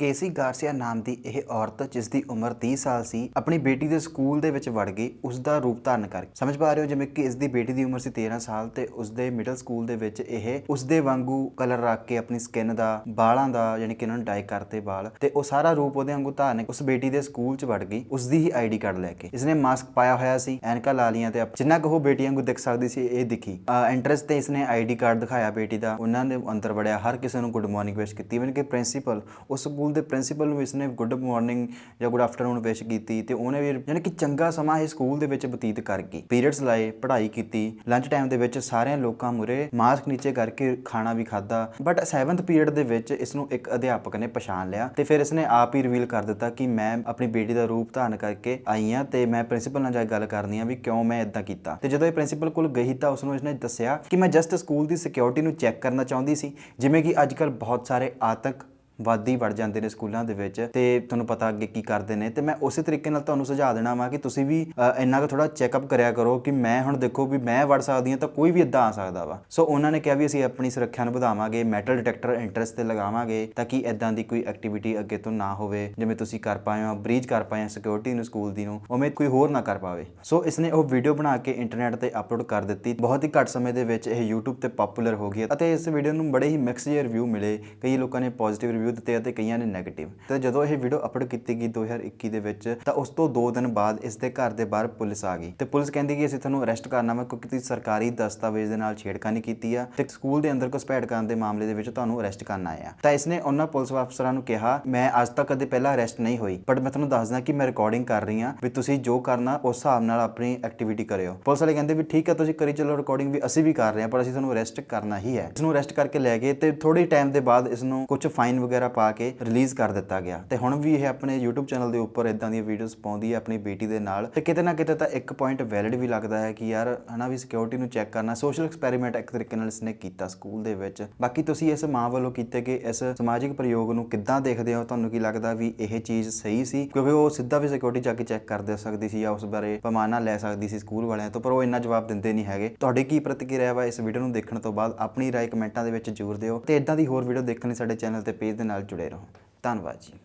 ਕੇਸੀ Garcia ਨਾਮ ਦੀ ਇਹ ਔਰਤ, ਜਿਸ ਦੀ ਉਮਰ 30 ਸਾਲ ਸੀ, ਆਪਣੀ ਬੇਟੀ ਦੇ ਸਕੂਲ ਦੇ ਵਿੱਚ ਵੜ ਗਈ, ਉਸ ਦਾ ਰੂਪ ਧਾਰਨ ਕਰਕੇ ਸਮਝ ਪਾ ਰਹੇ ਹੋ ਜਿਵੇਂ ਕਿ ਇਸ ਦੀ ਬੇਟੀ ਦੀ ਉਮਰ ਸੀ 13 ਸਾਲ ਤੇ ਉਸ ਦੇ ਮਿਡਲ ਸਕੂਲ ਦੇ ਵਿੱਚ ਇਹ ਉਸ ਦੇ ਵਾਂਗੂ ਕਲਰ ਰੱਖ ਕੇ ਆਪਣੀ ਸਕਿਨ ਦਾ, ਬਾਲਾਂ ਦਾ ਯਾਨੀ ਕਿ ਉਹਨਾਂ ਨੇ ਡਾਈ ਕਰਤੇ ਵਾਲ ਤੇ ਉਹ ਸਾਰਾ ਰੂਪ ਉਹਦੇ ਵਾਂਗੂ ਧਾਰਨ ਉਸ ਬੇਟੀ ਦੇ ਸਕੂਲ 'ਚ ਵੜ ਗਈ, ਉਸ ਦੀ ਹੀ ਆਈਡੀ ਕਾਰਡ ਲੈ ਕੇ। ਇਸਨੇ ਮਾਸਕ ਪਾਇਆ ਹੋਇਆ ਸੀ, ਐਨਕਾ ਲਾ ਲੀਆਂ ਤੇ ਜਿੰਨਾ ਕੁ ਉਹ ਬੇਟੀ ਵਾਂਗੂ ਦਿਖ ਸਕਦੀ ਸੀ, ਇਹ ਦਿਖੀ। ਐਂਟਰੈਂਸ ਤੇ ਇਸਨੇ ਆਈਡੀ ਕਾਰਡ ਦਿਖਾਇਆ ਬੇਟੀ ਦਾ। ਉਹਨਾਂ ਦੇ ਅੰਦਰ ਵੜਿਆ, ਹਰ ਕਿਸੇ ਨੂੰ ਗੁੱਡ ਮਾਰਨਿੰਗ ਵਿਸ਼ ਕੀਤੀ। ਇਵਨ ਕਿ ਪ੍ਰਿੰਸੀਪਲ ਉਸ ਸਕੂਲ ਸਕੂਲ ਦੇ ਪ੍ਰਿੰਸੀਪਲ ਨੂੰ ਇਸਨੇ ਗੁੱਡ ਮਾਰਨਿੰਗ ਜਾਂ ਗੁੱਡ ਆਫਟਰਨੂਨ ਵਿਸ਼ ਕੀਤੀ ਤੇ ਉਹਨੇ ਵੀ ਯਾਨੀ ਕਿ ਚੰਗਾ ਸਮਾਂ ਇਹ ਸਕੂਲ ਦੇ ਵਿੱਚ ਬਤੀਤ ਕਰ ਗਈ। ਪੀਰੀਅਡਸ ਲਾਏ, ਪੜ੍ਹਾਈ ਕੀਤੀ ਲੰਚ ਟਾਈਮ ਦੇ ਵਿੱਚ ਸਾਰਿਆਂ ਲੋਕਾਂ ਮੁਰੇ ਮਾਸਕ ਨੀਚੇ ਕਰਕੇ ਖਾਣਾ ਵੀ ਖਾਦਾ ਬਟ 7th ਪੀਰੀਅਡ ਦੇ ਵਿੱਚ ਇਸ ਨੂੰ ਇੱਕ ਅਧਿਆਪਕ ਨੇ ਪਛਾਣ ਲਿਆ ਤੇ ਫਿਰ ਇਸਨੇ ਆਪ ਹੀ ਰਿਵੀਲ ਕਰ ਦਿੱਤਾ ਕਿ ਮੈਂ ਆਪਣੀ ਬੇਟੀ ਦਾ ਰੂਪ ਧਾਰਨ ਕਰਕੇ ਆਈ ਹਾਂ ਤੇ ਮੈਂ ਪ੍ਰਿੰਸੀਪਲ ਨਾਲ ਜਾ ਕੇ ਗੱਲ ਕਰਨੀ ਆ ਵੀ ਕਿਉਂ ਮੈਂ ਇਦਾਂ ਕੀਤਾ। ਤੇ ਜਦੋਂ ਇਹ ਪ੍ਰਿੰਸੀਪਲ ਕੋਲ ਗਈ ਤਾਂ ਉਸ ਨੂੰ ਇਸਨੇ ਦੱਸਿਆ ਕਿ ਮੈਂ ਜਸਟ ਸਕੂਲ ਦੀ ਸਿਕਿਉਰਿਟੀ ਨੂੰ ਚੈੱਕ ਕਰਨਾ ਚਾਹੁੰਦੀ ਸੀ, ਜਿਵੇਂ ਕਿ ਅੱਜ ਕੱਲ ਬਹੁਤ ਸਾਰੇ ਆਤੰਕ ਵੱਧ ਹੀ ਵੜ ਜਾਂਦੇ ਨੇ ਸਕੂਲਾਂ ਦੇ ਵਿੱਚ ਤੇ ਤੁਹਾਨੂੰ ਪਤਾ ਅੱਗੇ ਕੀ ਕਰਦੇ ਨੇ ਤੇ ਮੈਂ ਉਸੇ ਤਰੀਕੇ ਨਾਲ ਤੁਹਾਨੂੰ ਸੁਝਾਅ ਦੇਣਾ ਵਾ ਕਿ ਤੁਸੀਂ ਵੀ ਇੰਨਾ ਕੁ ਥੋੜਾ ਚੈੱਕਅਪ ਕਰਿਆ ਕਰੋ ਕਿ ਮੈਂ ਹੁਣ ਦੇਖੋ ਵੀ ਮੈਂ ਵੜ ਸਕਦੀ ਹਾਂ ਤਾਂ ਕੋਈ ਵੀ ਇਦਾਂ ਆ ਸਕਦਾ ਵਾ। ਸੋ ਉਹਨਾਂ ਨੇ ਕਿਹਾ ਵੀ ਅਸੀਂ ਆਪਣੀ ਸੁਰੱਖਿਆ ਨੂੰ ਵਧਾਵਾਂਗੇ, ਮੈਟਲ ਡਿਟੈਕਟਰ ਇੰਟਰਸਟ ਤੇ ਲਗਾਵਾਂਗੇ ਤਾਂ ਕਿ ਇਦਾਂ ਦੀ ਕੋਈ ਐਕਟੀਵਿਟੀ ਅੱਗੇ ਤੋਂ ਨਾ ਹੋਵੇ, ਜਿਵੇਂ ਤੁਸੀਂ ਕਰ ਪਾਏ ਹੋ ਬ੍ਰੀਚ ਕਰ ਪਾਏ ਹੋ ਸਿਕਿਉਰਿਟੀ ਨੂੰ ਸਕੂਲ ਦੀ ਨੂੰ, ਉਵੇਂ ਕੋਈ ਹੋਰ ਨਾ ਕਰ ਪਾਵੇ। ਸੋ ਇਸਨੇ ਉਹ ਵੀਡੀਓ ਬਣਾ ਕੇ ਇੰਟਰਨੈਟ ਤੇ ਅਪਲੋਡ ਕਰ ਦਿੱਤੀ। ਬਹੁਤ ਹੀ ਘੱਟ ਸਮੇਂ ਦੇ ਵਿੱਚ ਇਹ YouTube ਤੇ ਪਪੂਲਰ ਹੋ ਗਈ ਅਤੇ ਇਸ ਵੀਡੀਓ ਨੂੰ ਬੜੇ ਹੀ ਮਿਕਸ ਜਿਹੇ ਰਿਵਿਊ ਮਿਲੇ। ਕਈ ਲੋਕਾਂ ਨੇ ਪੋਜ਼ਿਟਿਵ ਰਿਵਿਊ ਦਿੱਤੇ ਅਤੇ ਕਈਆਂ ਨੇ 네ਗੇਟਿਵ ਤੇ ਜਦੋਂ ਇਹ ਵੀਡੀਓ ਅਪਲੋਡ ਕੀਤੀ ਗਈ 2021 ਦੇ ਵਿੱਚ, ਤਾਂ ਉਸ ਤੋਂ 2 ਦਿਨ ਬਾਅਦ ਇਸ ਦੇ ਘਰ ਦੇ ਬਾਹਰ ਪੁਲਿਸ ਆ ਗਈ। ਤੇ ਪੁਲਿਸ ਕਹਿੰਦੀ ਕਿ ਅਸੀਂ ਤੁਹਾਨੂੰ ਅਰੈਸਟ ਕਰਨਾ ਵਾ ਕਿਉਂਕਿ ਤੁਸੀਂ ਸਰਕਾਰੀ ਦਸਤਾਵੇਜ਼ ਦੇ ਨਾਲ ਛੇੜਖਾਨੀ ਕੀਤੀ ਆ ਤੇ ਸਕੂਲ ਦੇ ਅੰਦਰ ਘੁਸਪੈਠ ਕਰਨ ਦੇ ਮਾਮਲੇ ਦੇ ਵਿੱਚ ਤੁਹਾਨੂੰ ਅਰੈਸਟ ਕਰਨਾ ਆਇਆ ਤਾਂ ਇਸਨੇ ਉਹਨਾਂ ਪੁਲਿਸ ਅਫਸਰਾਂ ਨੂੰ ਕਿਹਾ, ਮੈਂ ਅੱਜ ਤੱਕ ਕਦੇ ਪਹਿਲਾਂ ਅਰੈਸਟ ਨਹੀਂ ਹੋਈ ਬਟ ਮੈਂ ਤੁਹਾਨੂੰ ਦੱਸਦਾ ਕਿ ਮੈਂ ਰਿਕਾਰਡਿੰਗ ਕਰ ਰਹੀ ਹਾਂ ਵੀ ਤੁਸੀਂ ਜੋ ਕਰਨਾ, ਉਸ ਹਿਸਾਬ ਨਾਲ ਆਪਣੀ ਐਕਟੀਵਿਟੀ ਕਰਿਓ। ਪੁਲਿਸ ਵਾਲੇ ਕਹਿੰਦੇ ਵੀ ਠੀਕ ਹੈ ਤੁਸੀਂ ਕਰੀ ਚੱਲੋ ਰਿਕਾਰਡਿੰਗ ਵੀ ਅਸੀਂ ਵੀ ਕਰ ਰਹੇ ਹਾਂ, ਪਰ ਅਸੀਂ ਤੁਹਾਨੂੰ ਅਰੈਸਟ ਕਰਨਾ ਹੀ ਹੈ। ਇਸ ਨੂੰ ਅਰੈਸਟ ਕਰਕੇ ਲੈ ਗਏ ਤੇ ਥੋੜੇ ਟਾਈਮ ਦੇ ਬਾਅਦ ਇਸ ਨੂੰ ਕੁਝ ਫਾਈਨ ਵਗੈਰਾ ਪਾ ਕੇ ਰਿਲੀਜ਼ ਕਰ ਦਿੱਤਾ ਗਿਆ। ਤੇ ਹੁਣ ਵੀ ਇਹ ਆਪਣੇ YouTube ਚੈਨਲ ਦੇ ਉੱਪਰ ਇਦਾਂ ਦੀਆਂ ਵੀਡੀਓਜ਼ ਪਾਉਂਦੀ ਹੈ ਆਪਣੀ ਬੇਟੀ ਦੇ ਨਾਲ। ਤੇ ਕਿਤੇ ਨਾ ਕਿਤੇ ਤਾਂ ਇੱਕ ਪੁਆਇੰਟ ਵੈਲਿਡ ਵੀ ਲੱਗਦਾ ਹੈ ਕਿ ਯਾਰ ਹਨਾ ਵੀ ਸਿਕਿਉਰਿਟੀ ਨੂੰ ਚੈੱਕ ਕਰਨਾ ਸੋਸ਼ਲ ਐਕਸਪੈਰੀਮੈਂਟ ਇੱਕ ਤਰੀਕੇ ਨਾਲ ਇਸਨੇ ਕੀਤਾ ਸਕੂਲ ਦੇ ਵਿੱਚ। ਬਾਕੀ ਤੁਸੀਂ ਇਸ ਮਾਂ ਵੱਲੋਂ ਕੀਤੇ ਗਏ ਇਸ ਸਮਾਜਿਕ ਪ੍ਰਯੋਗ ਨੂੰ ਕਿੱਦਾਂ ਦੇਖਦੇ ਹੋ? ਤੁਹਾਨੂੰ ਕੀ ਲੱਗਦਾ ਵੀ ਇਹ ਚੀਜ਼ ਸਹੀ ਸੀ? ਕਿਉਂਕਿ ਉਹ ਸਿੱਧਾ ਵੀ ਸਿਕਿਉਰਿਟੀ ਜਾ ਕੇ ਚੈੱਕ ਕਰ ਦੇ ਸਕਦੀ ਸੀ ਜਾਂ ਉਸ ਬਾਰੇ ਪਮਾਨਾ ਲੈ ਸਕਦੀ ਸੀ ਸਕੂਲ ਵਾਲਿਆਂ ਤੋਂ, ਪਰ ਉਹ ਇੰਨਾ ਜਵਾਬ ਦਿੰਦੇ ਨਹੀਂ ਹੈਗੇ। ਤੁਹਾਡੀ ਕੀ ਪ੍ਰਤੀਕਿਰਿਆ ਵਾ ਇਸ ਵੀਡੀਓ ਨੂੰ ਦੇਖਣ ਤੋਂ ਬਾਅਦ? ਆਪਣੀ ਰਾਏ ਕਮੈਂਟਾਂ ਦੇ ਵਿੱਚ ਜ਼ਰੂਰ ਦਿਓ। ਤੇ ਇਦਾਂ ਦੀ ਹੋਰ ਵੀਡੀਓ ਦੇਖਣ ਲਈ ਸਾਡੇ ਚੈਨਲ ਤੇ ਪੇਜ ਦੇ ਨਾਲ ਜੁੜੇ ਰਹੋ। ਧੰਨਵਾਦ ਜੀ।